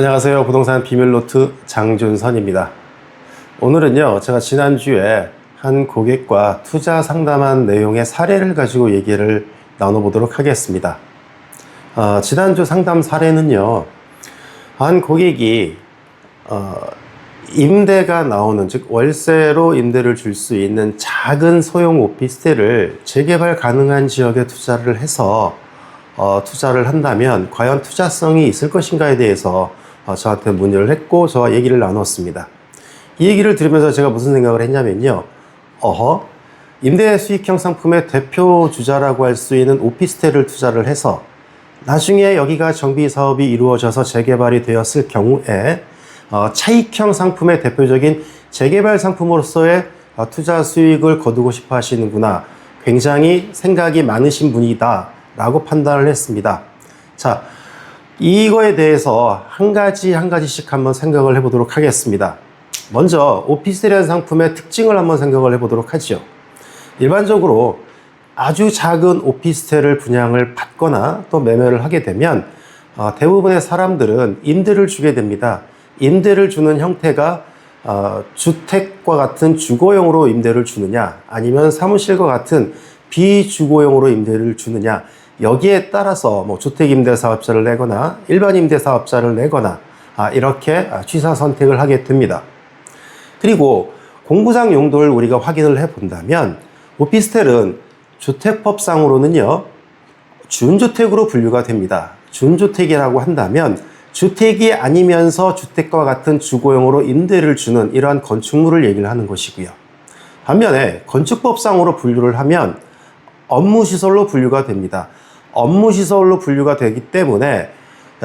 안녕하세요. 부동산 비밀노트 장준선입니다. 오늘은요, 제가 지난주에 한 고객과 투자 상담한 내용의 사례를 가지고 얘기를 나눠보도록 하겠습니다. 어, 지난주 상담 사례는요, 한 고객이 어, 임대가 나오는 즉 월세로 임대를 줄 수 있는 작은 소형 오피스텔을 재개발 가능한 지역에 투자를 해서 어, 투자를 한다면 과연 투자성이 있을 것인가에 대해서 어, 저한테 문의를 했고 저와 얘기를 나눴습니다. 이 얘기를 들으면서 제가 무슨 생각을 했냐면요. 어허, 임대 수익형 상품의 대표 주자라고 할 수 있는 오피스텔을 투자를 해서 나중에 여기가 정비 사업이 이루어져서 재개발이 되었을 경우에 어, 차익형 상품의 대표적인 재개발 상품으로서의 어, 투자 수익을 거두고 싶어 하시는구나. 굉장히 생각이 많으신 분이다. 라고 판단을 했습니다. 자, 이거에 대해서 한 가지 한 가지씩 한번 생각을 해보도록 하겠습니다. 먼저 오피스텔이라는 상품의 특징을 한번 생각을 해보도록 하죠. 일반적으로 아주 작은 오피스텔을 분양을 받거나 또 매매를 하게 되면 어, 대부분의 사람들은 임대를 주게 됩니다. 임대를 주는 형태가 어, 주택과 같은 주거용으로 임대를 주느냐 아니면 사무실과 같은 비주거용으로 임대를 주느냐 여기에 따라서 뭐 주택임대사업자를 내거나 일반 임대사업자를 내거나 아, 이렇게 취사 선택을 하게 됩니다. 그리고 공구장 용도를 우리가 확인을 해 본다면 오피스텔은 주택법상으로는요 준주택으로 분류가 됩니다. 준주택이라고 한다면 주택이 아니면서 주택과 같은 주거용으로 임대를 주는 이러한 건축물을 얘기를 하는 것이고요. 반면에 건축법상으로 분류를 하면 업무시설로 분류가 됩니다. 업무시설로 분류가 되기 때문에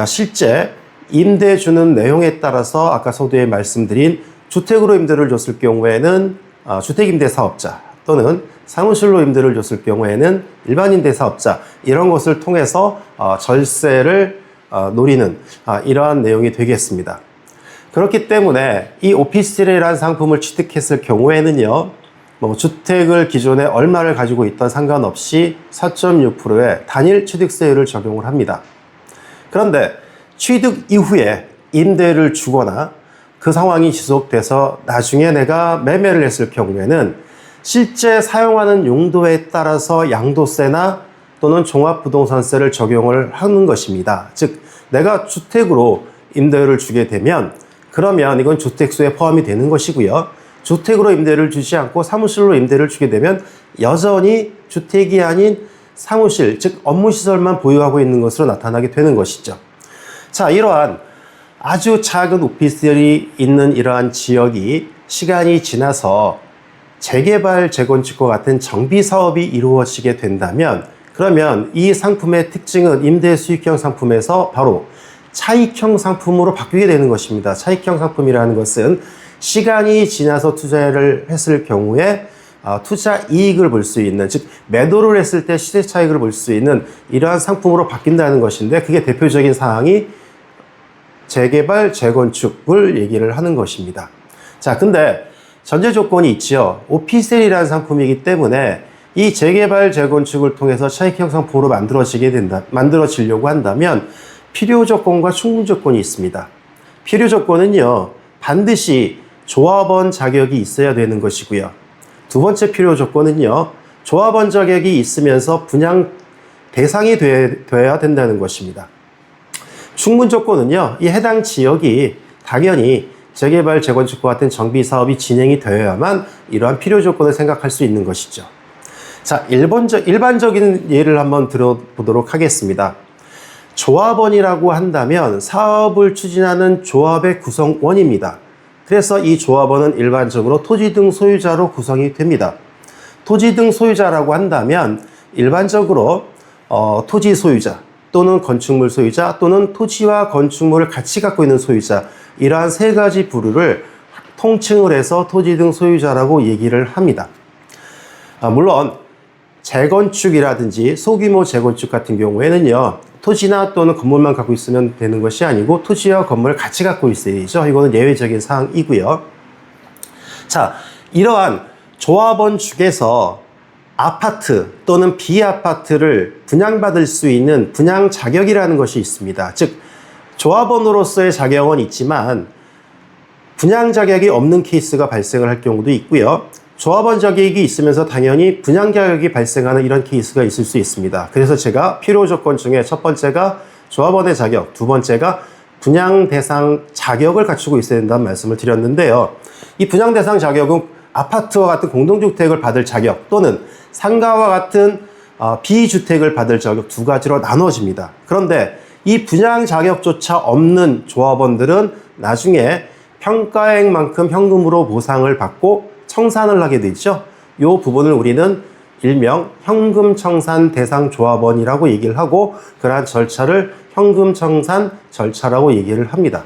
실제 임대 주는 내용에 따라서 아까 서두에 말씀드린 주택으로 임대를 줬을 경우에는 아, 주택임대사업자 또는 사무실로 임대를 줬을 경우에는 일반 임대사업자 이런 것을 통해서 어, 절세를 어, 노리는 아, 이러한 내용이 되겠습니다. 그렇기 때문에 이 오피스텔이라는 상품을 취득했을 경우에는요, 뭐 주택을 기존에 얼마를 가지고 있던 상관없이 4.6%의 단일 취득세율을 적용을 합니다. 그런데 취득 이후에 임대를 주거나 그 상황이 지속돼서 나중에 내가 매매를 했을 경우에는 실제 사용하는 용도에 따라서 양도세나 또는 종합부동산세를 적용을 하는 것입니다. 즉, 내가 주택으로 임대를 주게 되면 그러면 이건 주택수에 포함이 되는 것이고요. 주택으로 임대를 주지 않고 사무실로 임대를 주게 되면 여전히 주택이 아닌 사무실, 즉 업무시설만 보유하고 있는 것으로 나타나게 되는 것이죠. 자, 이러한 아주 작은 오피스텔이 있는 이러한 지역이 시간이 지나서 재개발, 재건축과 같은 정비 사업이 이루어지게 된다면 그러면 이 상품의 특징은 임대 수익형 상품에서 바로 차익형 상품으로 바뀌게 되는 것입니다. 차익형 상품이라는 것은 시간이 지나서 투자를 했을 경우에 어, 투자 이익을 볼 수 있는 즉 매도를 했을 때 시세 차익을 볼 수 있는 이러한 상품으로 바뀐다는 것인데 그게 대표적인 사항이 재개발 재건축을 얘기를 하는 것입니다. 자, 근데 전제 조건이 있죠. 오피스텔이라는 상품이기 때문에 이 재개발 재건축을 통해서 차익형 상품으로 만들어지게 된다, 만들어지려고 한다면 필요 조건과 충분 조건이 있습니다. 필요 조건은요, 반드시 조합원 자격이 있어야 되는 것이고요. 두 번째 필요 조건은요, 조합원 자격이 있으면서 분양 대상이 돼, 돼야 된다는 것입니다. 충분 조건은요, 이 해당 지역이 당연히 재개발, 재건축과 같은 정비 사업이 진행이 되어야만 이러한 필요 조건을 생각할 수 있는 것이죠. 자, 일본적, 일반적인 예를 한번 들어보도록 하겠습니다. 조합원이라고 한다면 사업을 추진하는 조합의 구성원입니다. 그래서 이 조합원은 일반적으로 토지 등 소유자로 구성이 됩니다. 토지 등 소유자라고 한다면 일반적으로 어, 토지 소유자 또는 건축물 소유자 또는 토지와 건축물을 같이 갖고 있는 소유자 이러한 세 가지 부류를 통칭을 해서 토지 등 소유자라고 얘기를 합니다. 아, 물론 재건축이라든지 소규모 재건축 같은 경우에는요 토지나 또는 건물만 갖고 있으면 되는 것이 아니고 토지와 건물을 같이 갖고 있어야죠. 이거는 예외적인 사항이고요. 자, 이러한 조합원 중에서 아파트 또는 비아파트를 분양받을 수 있는 분양 자격이라는 것이 있습니다. 즉, 조합원으로서의 자격은 있지만 분양 자격이 없는 케이스가 발생을 할 경우도 있고요. 조합원 자격이 있으면서 당연히 분양 자격이 발생하는 이런 케이스가 있을 수 있습니다. 그래서 제가 필요 조건 중에 첫 번째가 조합원의 자격, 두 번째가 분양 대상 자격을 갖추고 있어야 된다는 말씀을 드렸는데요. 이 분양 대상 자격은 아파트와 같은 공동주택을 받을 자격 또는 상가와 같은 어, 비주택을 받을 자격 두 가지로 나눠집니다. 그런데 이 분양 자격조차 없는 조합원들은 나중에 평가액만큼 현금으로 보상을 받고 청산을 하게 되죠. 이 부분을 우리는 일명 현금 청산 대상 조합원이라고 얘기를 하고 그러한 절차를 현금 청산 절차라고 얘기를 합니다.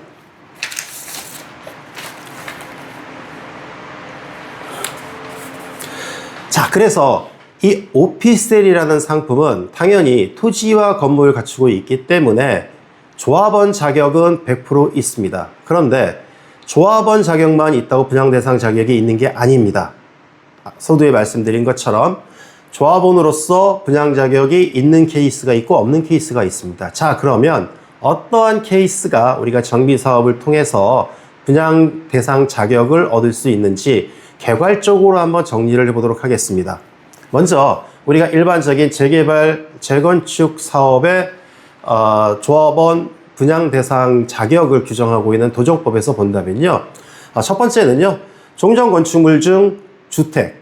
자, 그래서 이 오피스텔이라는 상품은 당연히 토지와 건물을 갖추고 있기 때문에 조합원 자격은 100% 있습니다. 그런데 조합원 자격만 있다고 분양 대상 자격이 있는 게 아닙니다. 서두에 말씀드린 것처럼 조합원으로서 분양 자격이 있는 케이스가 있고 없는 케이스가 있습니다. 자, 그러면 어떠한 케이스가 우리가 정비 사업을 통해서 분양 대상 자격을 얻을 수 있는지 개괄적으로 한번 정리를 해보도록 하겠습니다. 먼저 우리가 일반적인 재개발, 재건축 사업의 어, 조합원 분양 대상 자격을 규정하고 있는 도정법에서 본다면요. 아, 첫 번째는요. 종전 건축물 중 주택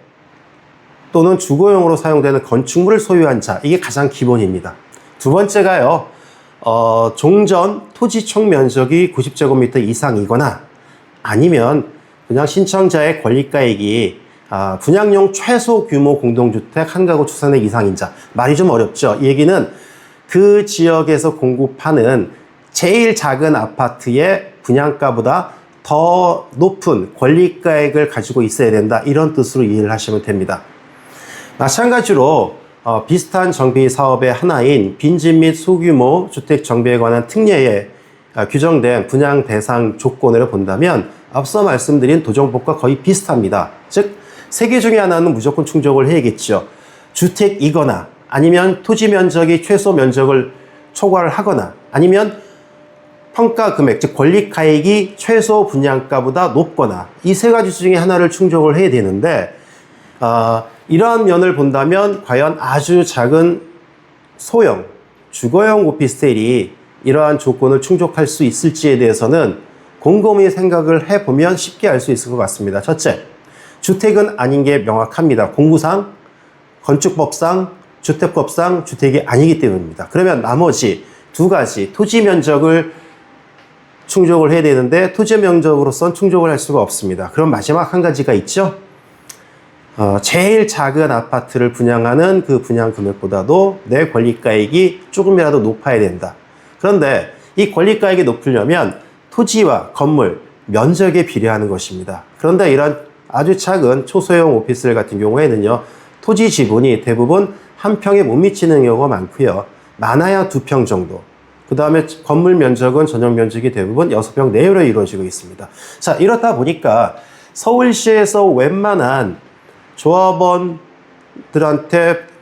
또는 주거용으로 사용되는 건축물을 소유한 자 이게 가장 기본입니다. 두 번째가요. 어, 종전 토지 총 면적이 90제곱미터 이상이거나 아니면 분양 신청자의 권리가액이 아, 분양용 최소 규모 공동주택 한 가구 추산액 이상인 자 말이 좀 어렵죠. 이 얘기는 그 지역에서 공급하는 제일 작은 아파트의 분양가보다 더 높은 권리가액을 가지고 있어야 된다. 이런 뜻으로 이해를 하시면 됩니다. 마찬가지로 어, 비슷한 정비 사업의 하나인 빈집 및 소규모 주택 정비에 관한 특례에 어, 규정된 분양 대상 조건을 본다면 앞서 말씀드린 도정법과 거의 비슷합니다. 즉, 세 개 중에 하나는 무조건 충족을 해야겠죠. 주택이거나 아니면 토지 면적이 최소 면적을 초과를 하거나 아니면 평가 금액, 즉 권리 가액이 최소 분양가보다 높거나 이 세 가지 중에 하나를 충족을 해야 되는데 어, 이러한 면을 본다면 과연 아주 작은 소형 주거용 오피스텔이 이러한 조건을 충족할 수 있을지에 대해서는 곰곰이 생각을 해보면 쉽게 알 수 있을 것 같습니다. 첫째, 주택은 아닌 게 명확합니다. 공구상, 건축법상, 주택법상 주택이 아니기 때문입니다. 그러면 나머지 두 가지 토지 면적을 충족을 해야 되는데 토지 면적으로선 충족을 할 수가 없습니다. 그럼 마지막 한 가지가 있죠. 어, 제일 작은 아파트를 분양하는 그 분양 금액보다도 내 권리가액이 조금이라도 높아야 된다. 그런데 이 권리가액이 높으려면 토지와 건물, 면적에 비례하는 것입니다. 그런데 이런 아주 작은 초소형 오피스텔 같은 경우에는요, 토지 지분이 대부분 한 평에 못 미치는 경우가 많고요. 많아야 두 평 정도. 그 다음에 건물 면적은 전용 면적이 대부분 6평 내외로 이루어지고 있습니다. 자, 이렇다 보니까 서울시에서 웬만한 조합원들한테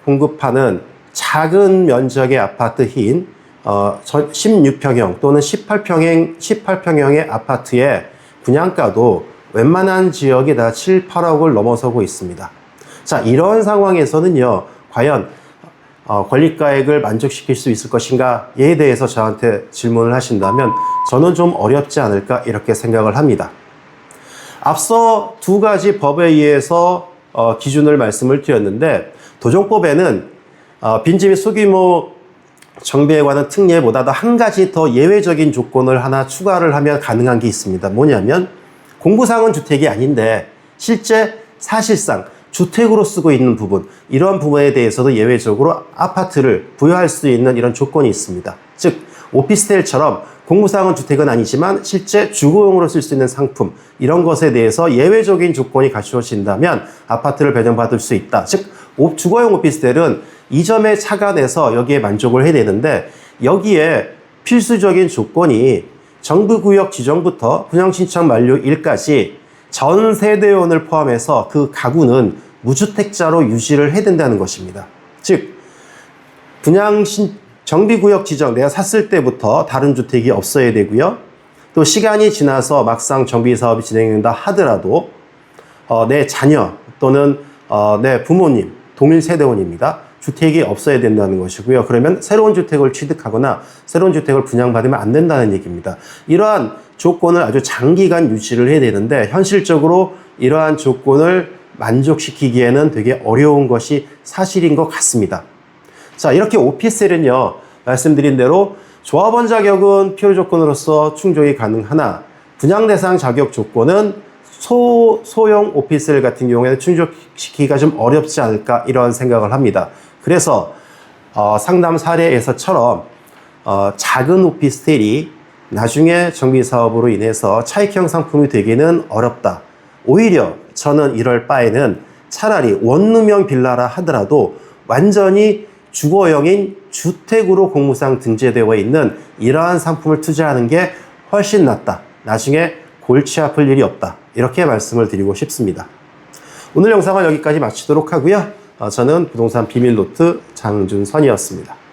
공급하는 작은 면적의 아파트인 어, 16평형 또는 18평형, 18평형의 아파트의 분양가도 웬만한 지역이 다 7, 8억을 넘어서고 있습니다. 자, 이런 상황에서는요, 과연 어, 권리가액을 만족시킬 수 있을 것인가에 대해서 저한테 질문을 하신다면 저는 좀 어렵지 않을까 이렇게 생각을 합니다. 앞서 두 가지 법에 의해서 어, 기준을 말씀을 드렸는데 도정법에는 어, 빈집 및 소규모 정비에 관한 특례보다도 한 가지 더 예외적인 조건을 하나 추가를 하면 가능한 게 있습니다. 뭐냐면 공구상은 주택이 아닌데 실제 사실상 주택으로 쓰고 있는 부분 이러한 부분에 대해서도 예외적으로 아파트를 부여할 수 있는 이런 조건이 있습니다. 즉 오피스텔처럼 공구상은 주택은 아니지만 실제 주거용으로 쓸 수 있는 상품 이런 것에 대해서 예외적인 조건이 갖추어진다면 아파트를 배정받을 수 있다. 즉 주거용 오피스텔은 이 점에 착안해서 여기에 만족을 해야 되는데 여기에 필수적인 조건이 정부구역 지정부터 분양신청 만료일까지 전 세대원을 포함해서 그 가구는 무주택자로 유지를 해야 된다는 것입니다. 즉 분양 신 정비구역 지정 내가 샀을 때부터 다른 주택이 없어야 되고요. 또 시간이 지나서 막상 정비 사업이 진행된다 하더라도 어, 내 자녀 또는 어, 내 부모님 동일 세대원입니다. 주택이 없어야 된다는 것이고요. 그러면 새로운 주택을 취득하거나 새로운 주택을 분양받으면 안 된다는 얘기입니다. 이러한 조건을 아주 장기간 유지를 해야 되는데 현실적으로 이러한 조건을 만족시키기에는 되게 어려운 것이 사실인 것 같습니다. 자, 이렇게 오피스텔은요, 말씀드린 대로 조합원 자격은 필요 조건으로서 충족이 가능하나 분양 대상 자격 조건은 소, 소형 오피스텔 같은 경우에는 충족시키기가 좀 어렵지 않을까 이런 생각을 합니다. 그래서 어, 상담 사례에서처럼 어, 작은 오피스텔이 나중에 정비 사업으로 인해서 차익형 상품이 되기는 어렵다. 오히려 저는 이럴 바에는 차라리 원룸형 빌라라 하더라도 완전히 주거형인 주택으로 공무상 등재되어 있는 이러한 상품을 투자하는 게 훨씬 낫다. 나중에 골치 아플 일이 없다. 이렇게 말씀을 드리고 싶습니다. 오늘 영상은 여기까지 마치도록 하고요. 어, 저는 부동산 비밀노트 장준선이었습니다.